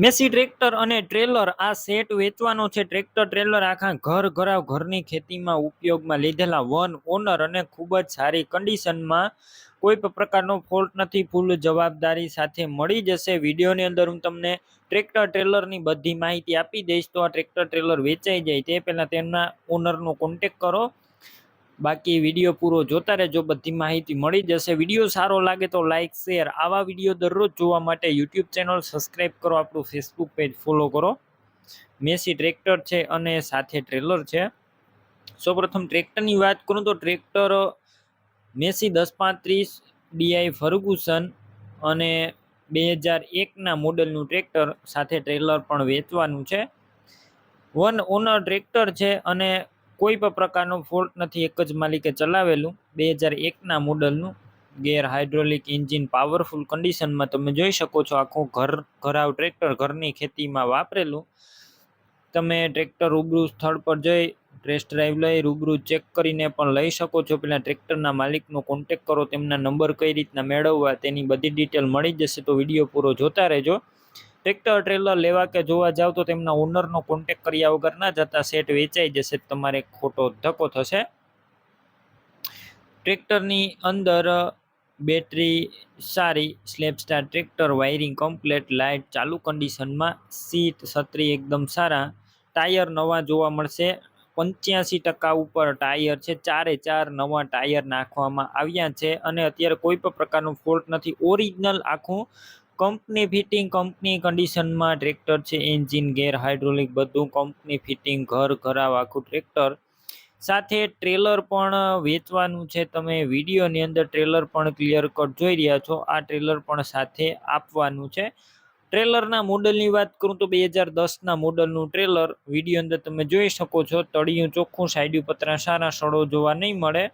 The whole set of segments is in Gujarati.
મેસી ટ્રેક્ટર અને ટ્રેલર આ સેટ વેચવાનો છે. ટ્રેક્ટર, ટ્રેલર આખા ઘર ઘરાવ ઘરની ખેતીમાં ઉપયોગમાં લીધેલા વન ઓનર અને ખૂબ જ સારી કન્ડિશનમાં કોઈ પણ પ્રકારનો ફોલ્ટ નથી. ફૂલ જવાબદારી સાથે મળી જશે. વિડીયોની અંદર હું તમને ટ્રેક્ટર, ટ્રેલરની બધી માહિતી આપી દઈશ. તો આ ટ્રેક્ટર, ટ્રેલર વેચાઈ જાય તે પહેલાં તેમના ઓનરનો કોન્ટેક કરો. બાકી વીડિયો પૂરો જોતા રહેજો, બધી માહિતી મળી જશે. વીડિયો સારો લાગે તો લાઇક શેર આવા વીડિયો દરરોજ જોવા માટે યુટ્યુબ ચેનલ સબસ્ક્રાઈબ કરો, આપણું ફેસબુક પેજ ફોલો કરો. મેસી ટ્રેક્ટર છે અને સાથે ટ્રેલર છે. સૌપ્રથમ ટ્રેક્ટરની વાત કરું તો ટ્રેક્ટર મેસી દસ પાંત્રીસ ડીઆઈ ફર્ગુસન અને બે હજાર એકના મોડલનું ટ્રેક્ટર સાથે ટ્રેલર પણ વેચવાનું છે. વન ઓનર ટ્રેક્ટર છે અને કોઈ પણ પ્રકારનો ફોલ્ટ નથી, એક જ માલિકે ચલાવેલું. બે હજાર એકના મોડલનું ગેર હાઇડ્રોલિક એન્જિન પાવરફુલ કન્ડિશનમાં તમે જોઈ શકો છો આખું ઘર, ઘરાવ ટ્રેક્ટર ઘરની ખેતીમાં વાપરેલું. તમે ટ્રેક્ટર રૂબરૂ સ્થળ પર જઈ ટેસ્ટ ડ્રાઈવ લઈ, રૂબરૂ ચેક કરીને પણ લઈ શકો છો. પેલા ટ્રેક્ટરના માલિકનો કોન્ટેક કરો, તેમના નંબર કઈ રીતના મેળવવા, તેની બધી ડિટેલ મળી જશે તો વીડિયો પૂરો જોતા રહેજો. ટ્રેક્ટર, ટ્રેલર લેવા કે જોવા જાવ તો તેમના ઓનરનો કોન્ટેક કર્યા વગર ના જતા સેટ વેચાઈ જશે. તમારે ખોટો ધક્કો થશે. ટ્રેક્ટરની અંદર બેટરી સારી self start tractor wiring complete light ચાલુ કન્ડિશનમાં સીટ છત્રી એકદમ સારા. ટાયર નવા જોવા મળશે. પંચ્યાસી ટકા ઉપર ટાયર છે. ચારે ચાર નવા ટાયર નાખવામાં આવ્યા છે. અને અત્યારે કોઈ પણ પ્રકારનો ફોલ્ટ નથી. ઓરિજિનલ આખું કંપની ફિટિંગ કંપની કન્ડિશનમાં ટ્રેક્ટર છે, એન્જિન, ગેર, હાઇડ્રોલિક બધું કંપની ફિટિંગ, ઘર, ઘરાવ, આખું ટ્રેક્ટર. સાથે ટ્રેલર પણ વેચવાનું છે. તમે વિડીયોની અંદર ટ્રેલર પણ ક્લિયર કટ જોઈ રહ્યા છો. આ ટ્રેલર પણ સાથે આપવાનું છે. ટ્રેલરના મોડલની વાત કરું તો બે હજાર દસના મોડલનું ટ્રેલર વીડિયો અંદર તમે જોઈ શકો છો. તળિયું ચોખ્ખું, સાઈડ પતરા સારા સડો જોવા નહીં મળે.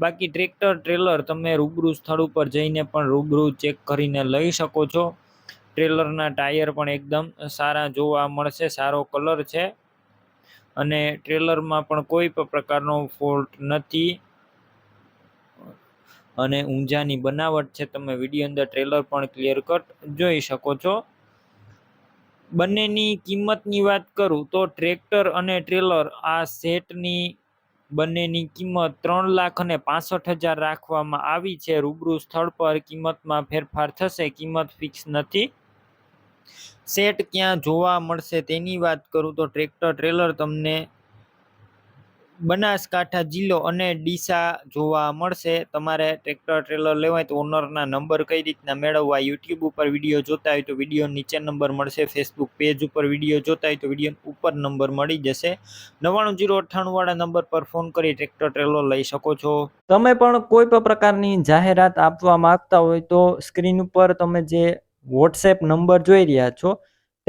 બાકી ટ્રેક્ટર, ટ્રેલર તમે રૂબરૂ સ્થળ ઉપર જઈને પણ રૂબરૂ ચેક કરીને લઈ શકો છો. ટ્રેલરના ટાયર પણ એકદમ સારા જોવા મળશે, સારો કલર છે. અને ટ્રેલરમાં પણ કોઈ પણ પ્રકારનો ફોલ્ટ નથી. અને ઊંઝાની બનાવટ છે, તમે વીડિયો અંદર ટ્રેલર પણ ક્લિયર કટ જોઈ શકો છો. બંનેની કિંમતની વાત કરું તો ટ્રેક્ટર અને ટ્રેલર આ સેટની બંનેની કિંમત ત્રણ લાખ અને પાસઠ હજાર રાખવામાં આવી છે. રૂબરૂ સ્થળ પર કિંમતમાં ફેરફાર થશે. કિંમત ફિક્સ નથી. સેટ ક્યાં જોવા મળશે તેની વાત કરું તો ટ્રેક્ટર, ટ્રેલર તમને બનાસકાંઠા જિલ્લો અને ડીસા જોવા મળશે. તમારે ટ્રેક્ટર, ટ્રેલર લેવાય તો ઓનરના નંબર કઈ રીતના મેળવવા, યુટ્યુબ ઉપર વીડિયો જોતા હોય તો વીડિયો નીચે નંબર મળશે, ફેસબુક પેજ ઉપર વીડિયો જોતા હોય તો વીડિયો ઉપર નંબર મળી જશે. નવ્વાણું જીરો અઠ્ઠાણુંવાળા નંબર પર ફોન કરી ટ્રેક્ટર, ટ્રેલર લઈ શકો છો. તમે પણ કોઈ પણ પ્રકારની જાહેરાત આપવા માંગતા હોય તો સ્ક્રીન ઉપર તમે જે વોટ્સએપ નંબર જોઈ રહ્યા છો